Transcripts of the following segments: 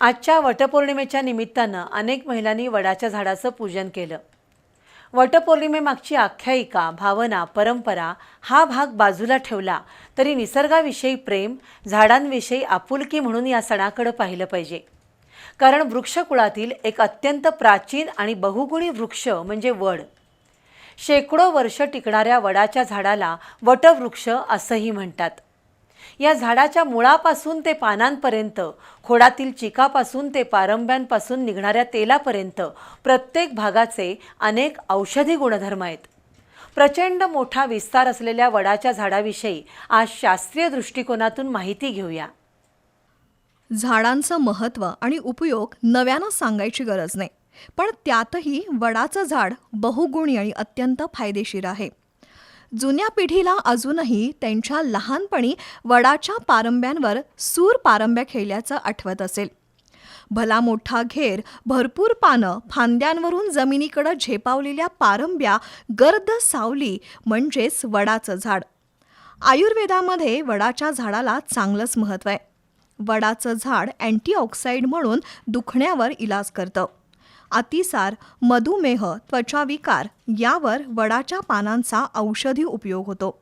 आजच्या वटपौर्णिमेच्या निमित्तानं अनेक महिलांनी वडाच्या झाडाचं पूजन केलं. वटपौर्णिमेमागची आख्यायिका भावना परंपरा हा भाग बाजूला ठेवला तरी निसर्गाविषयी प्रेम झाडांविषयी आपुलकी म्हणून या सणाकडं पाहिलं पाहिजे. कारण वृक्षकुळातील एक अत्यंत प्राचीन आणि बहुगुणी वृक्ष म्हणजे वड. शेकडो वर्ष टिकणाऱ्या वडाच्या झाडाला वटवृक्ष असंही म्हणतात. या झाडाच्या मुळापासून ते पानांपर्यंत खोडातील चिकापासून ते पारंब्यांपासून निघणाऱ्या तेलापर्यंत प्रत्येक भागाचे अनेक औषधी गुणधर्म आहेत. प्रचंड मोठा विस्तार असलेल्या वडाच्या झाडाविषयी आज शास्त्रीय दृष्टिकोनातून माहिती घेऊया. झाडांचं महत्त्व आणि उपयोग नव्यानं सांगायची गरज नाही पण त्यातही वडाचं झाड बहुगुणी आणि अत्यंत फायदेशीर आहे. जुन्या पिढीला अजूनही त्यांच्या लहानपणी वडाच्या पारंब्यांवर सूर पारंब्या खेळल्याचं आठवत असेल. भला मोठा घेर भरपूर पानं फांद्यांवरून जमिनीकडं झेपावलेल्या पारंब्या गर्द सावली म्हणजेच वडाचं झाड. आयुर्वेदामध्ये वडाच्या झाडाला चांगलंच महत्त्व आहे. वडाचं झाड अँटीऑक्साईड म्हणून दुखण्यावर इलाज करतं. अतिसार मधुमेह त्वचाविकार यावर वडाच्या पानांचा औषधी उपयोग होतो.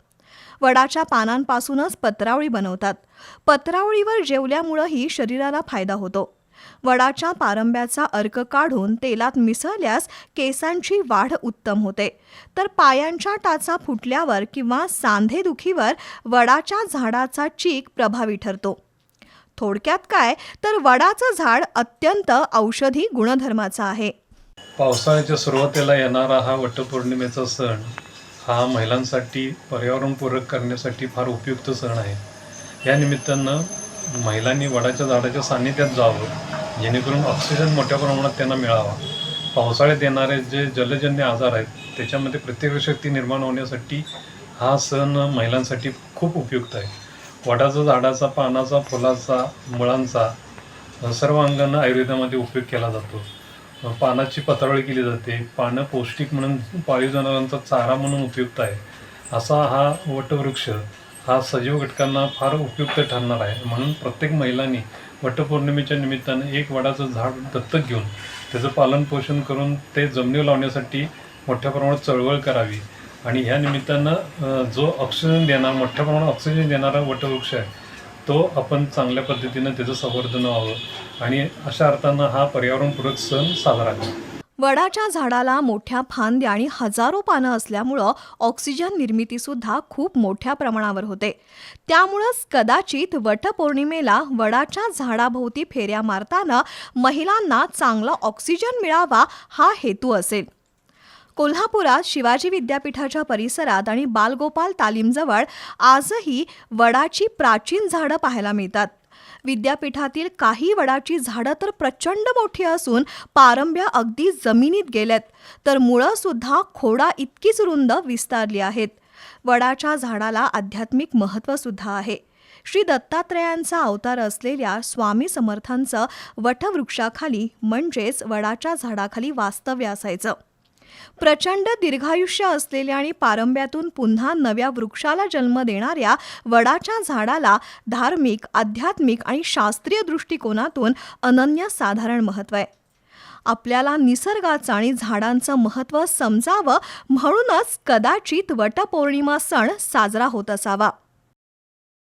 वडाच्या पानांपासूनच पत्रावळी बनवतात. पत्रावळीवर जेवल्यामुळंही शरीराला फायदा होतो. वडाच्या पारंब्याचा अर्क काढून तेलात मिसळल्यास केसांची वाढ उत्तम होते. तर पायांच्या टाचा फुटल्यावर किंवा सांधेदुखीवर वडाच्या झाडाचा चीक प्रभावी ठरतो. थोडक्यात काय तर वडाचं झाड अत्यंत औषधी गुणधर्माचं आहे. पावसाळ्याच्या सुरुवातीला येणारा हा वटपौर्णिमेचा सण हा महिलांसाठी पर्यावरणपूरक करण्यासाठी फार उपयुक्त सण आहे. या निमित्तानं महिलांनी वडाच्या झाडाच्या सान्निध्यात जावं जेणेकरून ऑक्सिजन मोठ्या प्रमाणात त्यांना मिळावा. पावसाळ्यात येणारे जे जलजन्य आजार आहेत त्याच्यामध्ये प्रतिकारशक्ती निर्माण होण्यासाठी हा सण महिलांसाठी खूप उपयुक्त आहे. वडाचा झाडाचा पानाचा फुलाचा मुळांचा सर्व अंगांना आयुर्वेदामध्ये उपयोग केला जातो. पानाची पत्रावळी केली जाते. पानं पौष्टिक म्हणून पाळीव जनावरांचा चारा म्हणून उपयुक्त आहे. असा हा वटवृक्ष हा सजीव घटकांना फार उपयुक्त ठरणार आहे. म्हणून प्रत्येक महिलांनी वटपौर्णिमेच्या निमित्तानं एक वडाचं झाड दत्तक घेऊन त्याचं पालनपोषण करून ते जमिनीवर लावण्यासाठी मोठ्या प्रमाणात चळवळ करावी. आणि ह्या निमित्तानं जो ऑक्सिजन देणार मोठ्या प्रमाणात ऑक्सिजन देणारा वटवृक्ष आहे तो आपण चांगल्या पद्धतीनं त्याचं संवर्धन व्हावं. आणि अशा अर्थानं हा पर्यावरणपूरक सण साजरा करा. वडाच्या झाडाला मोठ्या फांद्या आणि हजारो पानं असल्यामुळं ऑक्सिजन निर्मितीसुद्धा खूप मोठ्या प्रमाणावर होते. त्यामुळंच कदाचित वटपौर्णिमेला वडाच्या झाडाभोवती फेऱ्या मारताना महिलांना चांगला ऑक्सिजन मिळावा हा हेतू असेल. कोल्हापुरात शिवाजी विद्यापीठाच्या परिसरात आणि बालगोपाल तालीमजवळ आजही वडाची प्राचीन झाडं पाहायला मिळतात. विद्यापीठातील काही वडाची झाडं तर प्रचंड मोठी असून पारंब्या अगदी जमिनीत गेल्यात तर मुळं सुद्धा खोडा इतकीच रुंद विस्तारली आहेत. वडाच्या झाडाला आध्यात्मिक महत्त्व सुद्धा आहे. श्री दत्तात्रयांचा अवतार असलेल्या स्वामी समर्थांचं वटवृक्षाखाली म्हणजेच वडाच्या झाडाखाली वास्तव्य असायचं. प्रचंड दीर्घायुष्य असलेल्या आणि पारंब्यातून पुन्हा नव्या वृक्षाला जन्म देणाऱ्या वडाच्या झाडाला धार्मिक आध्यात्मिक आणि शास्त्रीय दृष्टिकोनातून अनन्यसाधारण महत्त्व आहे. आपल्याला निसर्गाचं आणि झाडांचं महत्त्व समजावं म्हणूनच कदाचित वटपौर्णिमा सण साजरा होत असावा.